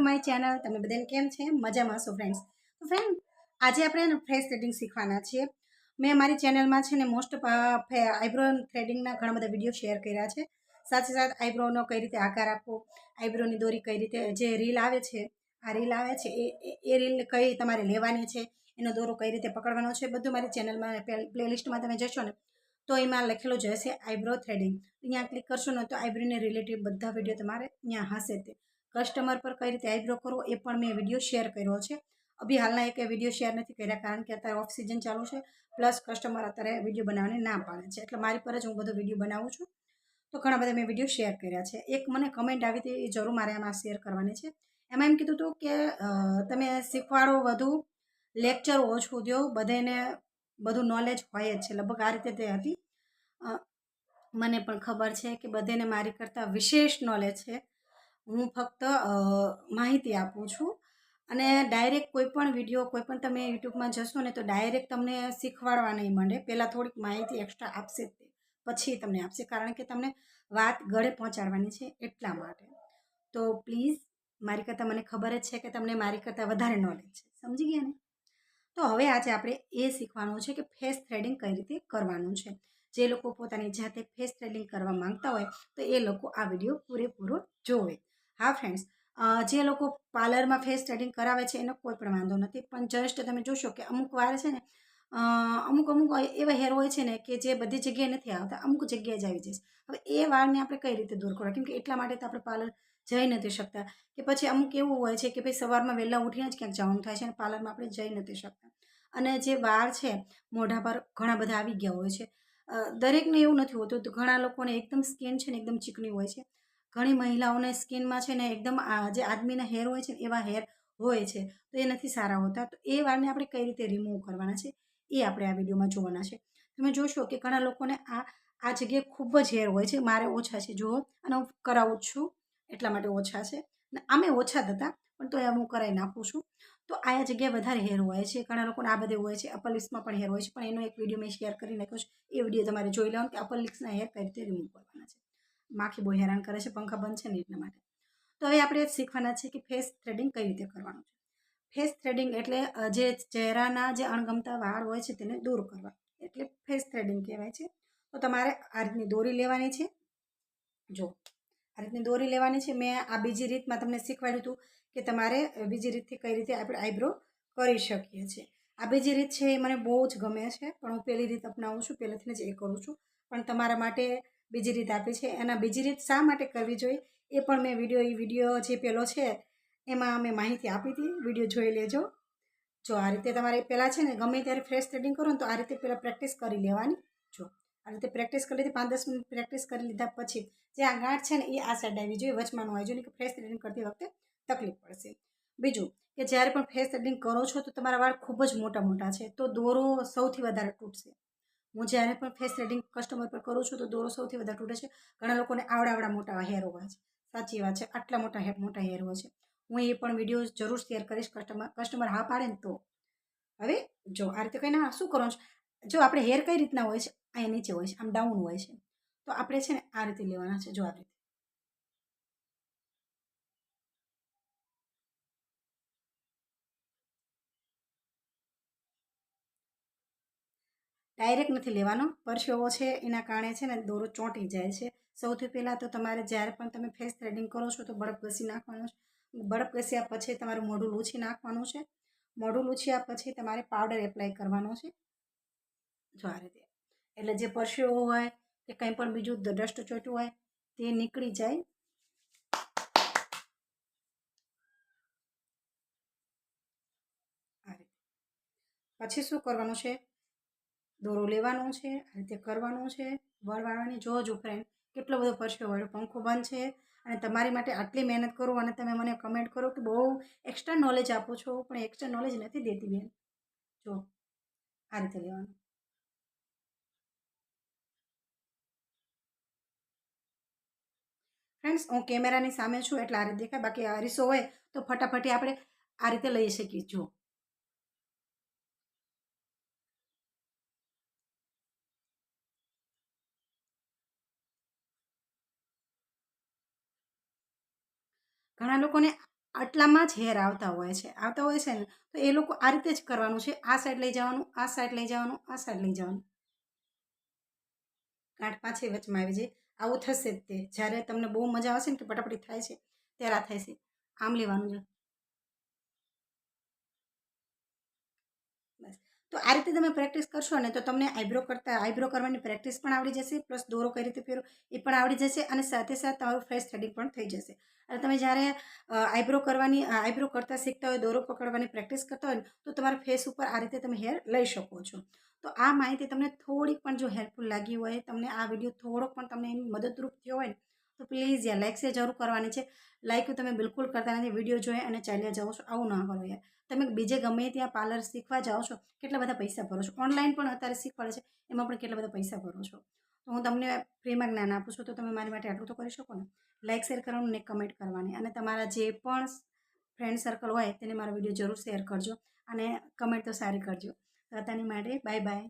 To my channel તમે બધાને કેમ છે? મજામાં છો ફ્રેન્ડ્સ તો ફ્રેન્ડ આજે આપણે ફેસ થ્રેડિંગ શીખવાના છીએ. મેં મારી ચેનલમાં છે ને મોસ્ટ આઈબ્રો થ્રેડિંગના ઘણા બધા વીડિયો શેર કર્યા છે. સાથે સાથે આઈબ્રોનો કઈ રીતે આકાર આપવો આઈબ્રોની દોરી કઈ રીતે, જે રીલ આવે છે, આ રીલ આવે છે, એ, એ- રીલ કઈ તમારે લેવાની છે, એનો દોરો કઈ રીતે પકડવાનો છે, બધું મારી ચેનલમાં પ્લેલિસ્ટમાં તમે જશો ને, તો એમાં લખેલું જ હશે આઈબ્રો થ્રેડિંગ અહીંયા ક્લિક કરશો ને, તો આઈબ્રોને રિલેટેડ બધા વીડિયો તમારે અહીંયા હશે તે. કસ્ટમર પર કઈ રીતે આઈબ્રો કરવો એ પણ મેં વીડિયો શેર કર્યો છે. અભી હાલના એક વીડિયો શેર નથી કર્યા કારણ કે અત્યારે ઓફ સિઝન ચાલુ છે. પ્લસ કસ્ટમર અત્યારે વીડિયો બનાવવાની ના પાડે છે. એટલે મારી પર જ હું બધો વીડિયો બનાવું છું. તો ઘણા બધા મેં વીડિયો શેર કર્યા છે. એક મને કમેન્ટ આવી હતી, એ જરૂર મારે આમાં શેર કરવાની છે. એમાં એમ કીધું હતું કે તમે શીખવાડો વધુ લેક્ચર ઓછું દો બધાને બધું નોલેજ હોય જ છે. લગભગ આ રીતે તે હતી. મને પણ ખબર છે કે બધાને મારી કરતાં વિશેષ નોલેજ છે. હું ફક્ત માહિતી આપું છું. અને ડાયરેક્ટ કોઈ પણ વીડિયો કોઈ પણ તમે યુટ્યુબમાં જશો ને તો ડાયરેક્ટ તમને શીખવાડવા નહીં માંડે. પહેલાં થોડીક માહિતી એક્સ્ટ્રા આપશે પછી તમને આપશે. કારણ કે તમને વાત ગળે પહોંચાડવાની છે એટલા માટે. તો પ્લીઝ, મારી કરતાં મને ખબર જ છે કે તમને મારી કરતાં વધારે નોલેજ છે. સમજી ગયા ને? તો હવે આજે આપણે એ શીખવાનું છે કે ફેસ થ્રેડિંગ કઈ રીતે કરવાનું છે. જે લોકો પોતાની જાતે ફેસ થ્રેડિંગ કરવા માંગતા હોય, તો એ લોકો આ વીડિયો પૂરેપૂરો જોવે. હા ફ્રેન્ડ્સ જે લોકો પાર્લરમાં ફેસ થ્રેડિંગ કરાવે છે, એનો કોઈ પણ વાંધો નથી. પણ જસ્ટ તમે જોશો કે અમુક વાર છે ને અમુક અમુક એવા હેર હોય છે ને કે જે બધી જગ્યાએ નથી આવતા, અમુક જગ્યાએ જ આવી જશે. હવે એ વાળને આપણે કઈ રીતે દૂર કરવા? કેમ કે એટલા માટે તો આપણે પાર્લર જઈ નથી શકતા. કે પછી અમુક એવું હોય છે કે ભાઈ સવારમાં વહેલા ઉઠીને જ ક્યાંક જવાનું થાય છે અને પાર્લરમાં આપણે જઈ નથી શકતા. અને જે વાળ છે, મોઢા પર ઘણા બધા આવી ગયા હોય છે. દરેકને એવું નથી હોતું તો ઘણા લોકોને એકદમ સ્કિન છે ને એકદમ ચીકણી હોય છે. ઘણી મહિલાઓને સ્કિનમાં છે ને એકદમ જે આદમીના હેર હોય છે એવા હેર હોય છે, તો એ નથી સારા હોતા. તો એ વાળને આપણે કઈ રીતે રિમૂવ કરવાના છે? એ આપણે આ વિડીયોમાં જોવાના છે. તમે જોશો કે ઘણા લોકોને આ આ જગ્યાએ ખૂબ જ હેર હોય છે. મારે ઓછા છે, જુઓ. અને હું કરાવું છું. એટલા માટે ઓછા છે. અને આમે ઓછા થતા પણ તો એ હું કરાવી નાખું છું. તો આ જગ્યાએ વધારે હેર હોય છે. ઘણા લોકોને આ બધે હોય છે. અપર પણ હેર હોય છે. પણ એનો એક વીડિયો મેં શેર કરી નાખ્યો છે. એ વીડિયો તમારે જોઈ લેવાનું કે અપર હેર કઈ રીતે રિમૂવ કરવાના છે. માખી બહુ હેરાન કરે છે, પંખા બંધ છે ને એટલા માટે. તો હવે આપણે શીખવાના છે કે ફેસ થ્રેડિંગ કઈ રીતે કરવાનું છે. ફેસ થ્રેડિંગ એટલે જે ચહેરાના જે અણગમતા વાળ હોય છે તેને દૂર કરવા. એટલે ફેસ થ્રેડિંગ કહેવાય છે. તો તમારે આ રીતની દોરી લેવાની છે. જો, આ રીતની દોરી લેવાની છે. મેં આ બીજી રીતમાં તમને શીખવાડ્યું હતું કે તમારે બીજી રીતથી કઈ રીતે આપણે આઈબ્રો કરી શકીએ છીએ. આ બીજી રીત છે એ મને બહુ જ ગમે છે, પણ હું પહેલી રીત અપનાવું છું પહેલેથી જ એ કરું છું. પણ તમારા માટે બીજી રીત આપી છે. એના બીજી રીત શા માટે કરવી જોઈએ એ પણ મેં વીડિયો એ વીડિયો જે પેલો છે, એમાં મેં માહિતી આપી હતી. વીડિયો જોઈ લેજો. જો આ રીતે તમારે પહેલાં છે ને ગમે ત્યારે ફ્રેશ થ્રેડિંગ કરો તો આ રીતે પહેલાં પ્રેક્ટિસ કરી લેવાની. જો આ રીતે પ્રેક્ટિસ કરી લીધી, પાંચ દસ મિનિટ પ્રેક્ટિસ કરી લીધા પછી જે આ ગાંઠ છે ને એ આ સાઈડ આવી જોઈએ. વચમાંનું આવી જોઈએ. કે ફ્રેશ થ્રેડિંગ કરતી વખતે તકલીફ પડશે. બીજું કે જ્યારે પણ ફેસ થ્રેડિંગ કરો છો તો તમારા વાળ ખૂબ જ મોટા મોટા છે. તો દોરો સૌથી વધારે તૂટશે. હું જ્યારે પણ ફેસ થ્રેડિંગ કસ્ટમર પર કરું છું, તો દોરો સૌથી વધારે તૂટે છે. ઘણા લોકોને આવડા આવડા મોટા હેર હોય છે. સાચી વાત છે, આટલા મોટા હેર મોટા હેર હોય છે. હું એ પણ વીડિયો જરૂર શેર કરીશ કસ્ટમર કસ્ટમર હા પાડે ને તો. હવે જો આ રીતે કંઈ ના શું કરવાનું છે? જો આપણે હેર કઈ રીતના હોય છે? અહીંયા નીચે હોય છે, આમ ડાઉન હોય છે. તો આપણે છે ને આ રીતે લેવાના છે, જો આ રીતે. ડાયરેક્ટ નથી લેવાનો. પરસેવો છે, એના કારણે છે ને દોરો ચોંટી જાય છે. સૌથી પહેલાં તો તમારે જ્યારે પણ તમે ફેસ થ્રેડિંગ કરો છો તો બરફ ઘસી નાખવાનો છે. બરફ ઘસ્યા પછી તમારું મોઢું લૂછી નાખવાનું છે. મોઢું લૂછ્યા પછી તમારે પાવડર એપ્લાય કરવાનો છે. જો આ રીતે. એટલે જે પરસેવો હોય, કે કંઈ પણ બીજું ડસ્ટ ચોટ્યું હોય, તે નીકળી જાય. પછી શું કરવાનું છે? દોરો લેવાનો છે, આ રીતે કરવાનું છે. વળવાળવાની જોજો ફ્રેન્ડ કેટલો બધો પરસ્યો વાળો પંખો બંધ છે. અને તમારી માટે આટલી મહેનત કરો અને તમે મને કમેન્ટ કરો કે બહુ એક્સ્ટ્રા નોલેજ આપો છો, પણ એક્સ્ટ્રા નોલેજ નથી દેતી બેન. જો, આ રીતે લેવાનું. ફ્રેન્ડ્સ હું કેમેરાની સામે છું, એટલે આ રીતે દેખાય. બાકી અરીસો હોય તો ફટાફટી આપણે આ રીતે લઈ શકીએ. જો ઘણા લોકોને આટલામાં જ હેર આવતા હોય છે, આવતા હોય છે ને, તો એ લોકો આ રીતે જ કરવાનું છે. આ સાઈડ લઈ જવાનું, આ સાઈડ લઈ જવાનું, આ સાઈડ લઈ જવાનું. ગાંઠ પાછી વચમાં આવી જાય. આવું થશે જ તે. જ્યારે તમને બહુ મજા આવશે ને કે પટાપટી થાય છે, ત્યારે આ થાય છે. આમ લેવાનું છે. તો આ રીતે તમે પ્રેક્ટિસ કરશો ને તો તમને આઈબ્રો કરતા આઈબ્રો કરવાની પ્રેક્ટિસ પણ આવડી જશે પ્લસ દોરો કઈ રીતે પહેરો એ પણ આવડી જશે અને સાથે સાથે તમારું ફેસ થ્રેડિંગ પણ થઈ જશે. અને તમે જ્યારે આઈબ્રો કરવાની આઈબ્રો કરતાં શીખતા હોય, દોરો પકડવાની પ્રેક્ટિસ કરતા હોય તો તમારા ફેસ ઉપર આ રીતે તમે હેર લઈ શકો છો. તો આ માહિતી તમને થોડીક પણ જો હેલ્પફુલ લાગી હોય, તમને આ વીડિયો થોડોક પણ તમને એની મદદરૂપ થયો હોય તો પ્લીઝ યાર લાઇક શેર જરૂર કરવાની છે. લાઇક તમે બિલકુલ કરતા નથી. વીડિયો જોઈએ અને ચાલ્યા જાઓ છો, આવું ના કરો યાર. તમે બીજે ગમે ત્યાં પાર્લર શીખવા જાઓ છો, કેટલા બધા પૈસા ભરો છો? ઓનલાઈન પણ અત્યારે શીખવાડે છે, એમાં પણ કેટલા બધા પૈસા ભરો છો? તો હું તમને ફ્રીમાં જ્ઞાન આપું છું, તો તમે મારી માટે આટલું તો કરી શકો ને? લાઇક શેર કરવાનું ને કમેન્ટ કરવાની. અને તમારા જે પણ ફ્રેન્ડ સર્કલ હોય, તેને મારો વીડિયો જરૂર શેર કરજો અને કમેન્ટ તો સારી કરજો. તો અત્યારની માટે બાય બાય